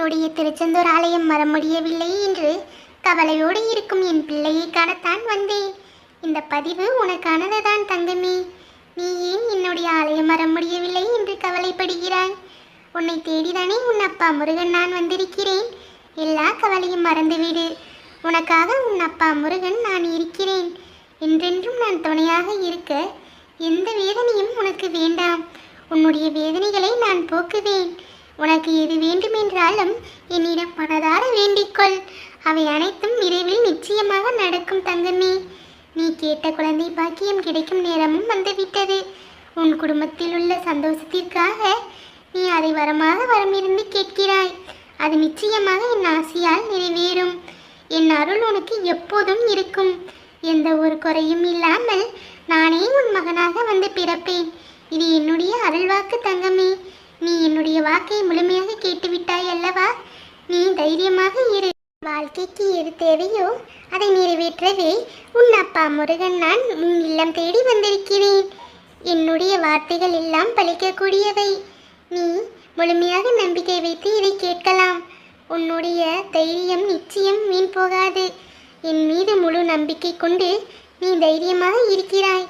என்னுடைய திருச்செந்தூர் ஆலயம் வர முடியவில்லை என்று கவலையோடு இருக்கும் என் பிள்ளையை காணத்தான் வந்தேன். இந்த பதிவு உனக்கானதுதான் தங்கமே. நீ ஏன் என்னுடைய ஆலயம் வர முடியவில்லை என்று கவலைப்படுகிறாய்? உன்னை தேடிதானே உன் அப்பா முருகன் நான் வந்திருக்கிறேன். எல்லா கவலையும் மறந்துவிடு. உனக்காக உன் அப்பா முருகன் நான் இருக்கிறேன். என்றென்றும் நான் துணையாக இருக்க எந்த வேதனையும் உனக்கு வேண்டாம். உன்னுடைய வேதனைகளை நான் போக்குவேன். உனக்கு எது வேண்டுமென்றாலும் என்னிடம் மனதார வேண்டிக்கொள். அவை அனைத்தும் விரைவில் நிச்சயமாக நடக்கும் தங்கமே. நீ கேட்ட குழந்தை பாக்கியம் கிடைக்கும் நேரமும் வந்துவிட்டது. உன் குடும்பத்தில் உள்ள சந்தோஷத்திற்காக நீ அதை வரமாக வரமிருந்து கேட்கிறாய். அது நிச்சயமாக என் ஆசையால் நிறைவேறும். என் அருள் உனக்கு எப்போதும் இருக்கும். எந்த ஒரு குறையும் இல்லாமல் நானே உன் மகனாக வந்து பிறப்பேன். இது என்னுடைய அருள்வாக்கு தங்கமே. நீ என்னுடைய வாக்கை முழுமையாக கேட்டுவிட்டாய் அல்லவா? நீ தைரியமாக இரு. வாழ்க்கைக்கு எது தேவையோ அதை நிறைவேற்றவே உன் அப்பா முருகன் நான் உன் இல்லம் தேடி வந்திருக்கிறேன். என்னுடைய வார்த்தைகள் எல்லாம் பழிக்கக்கூடியவை. நீ முழுமையாக நம்பிக்கை வைத்து இதை கேட்கலாம். உன்னுடைய தைரியம் நிச்சயம் வீண் போகாது. என் மீது முழு நம்பிக்கை கொண்டு நீ தைரியமாக இருக்கிறாய்.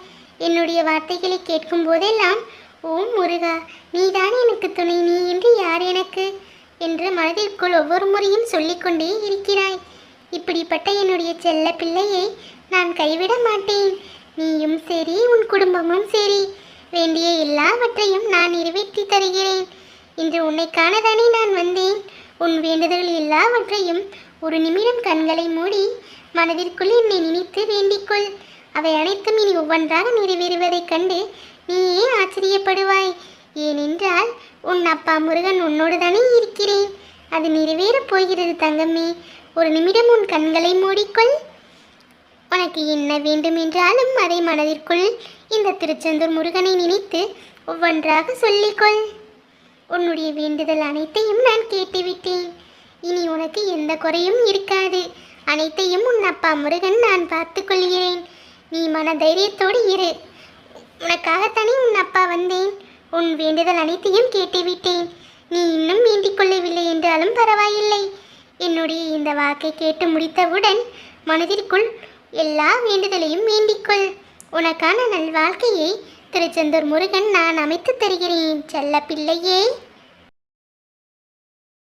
என்னுடைய வார்த்தைகளை கேட்கும் போதெல்லாம் ஓம் முருகா நீதான் எனக்கு துணை நீ என்று யார் எனக்கு? என்று மனதிற்குள் ஒவ்வொரு முறையும் சொல்லிக்கொண்டே இருக்கிறாய். இப்படிப்பட்ட என்னுடைய செல்ல பிள்ளையை நான் கைவிட மாட்டேன். நீயும் சரி உன் குடும்பமும் சரி. வேண்டிய எல்லாவற்றையும் நான் நிறைவேற்றி தருகிறேன். இன்று உன்னை காணதானே நான் வந்தேன். உன் வேண்டுதல் எல்லாவற்றையும் ஒரு நிமிடம் கண்களை மூடி மனதிற்குள் என்னை நினைத்து வேண்டிக்கொள் அவை அனைத்தும் இனி ஒவ்வொன்றாக நிறைவேறுவதைக் கண்டு நீயே ஆச்சரியப்படுவாய். ஏனென்றால் உன் அப்பா முருகன் உன்னோடு தானே இருக்கிறேன். அது நிறைவேறப் போகிறது தங்கமே. ஒரு நிமிடம் உன் கண்களை மூடிக்கொள். உனக்கு என்ன வேண்டுமென்றாலும் அதை மனதிற்குள் இந்த திருச்செந்தூர் முருகனை நினைத்து ஒவ்வொன்றாக சொல்லிக்கொள். உன்னுடைய வேண்டுதல் அனைத்தையும் நான் கேட்டுவிட்டேன். இனி உனக்கு எந்த குறையும் இருக்காது. அனைத்தையும் உன் அப்பா முருகன் நான் பார்த்து கொள்கிறேன் நீ மன தைரியத்தோடு இரு. உனக்காகத்தானே உன் அப்பா வந்தேன். உன் வேண்டுதல் அனைத்தையும் கேட்டுவிட்டேன். நீ இன்னும் வேண்டிக் கொள்ளவில்லை என்றாலும் பரவாயில்லை. என்னுடைய இந்த வாக்கை கேட்டு முடித்தவுடன் மனதிற்குள் எல்லா வேண்டுதலையும் வேண்டிக்கொள் உனக்கான நல்வாழ்க்கையை திருச்செந்தூர் முருகன் நான் அமைத்து தருகிறேன். செல்ல பிள்ளையே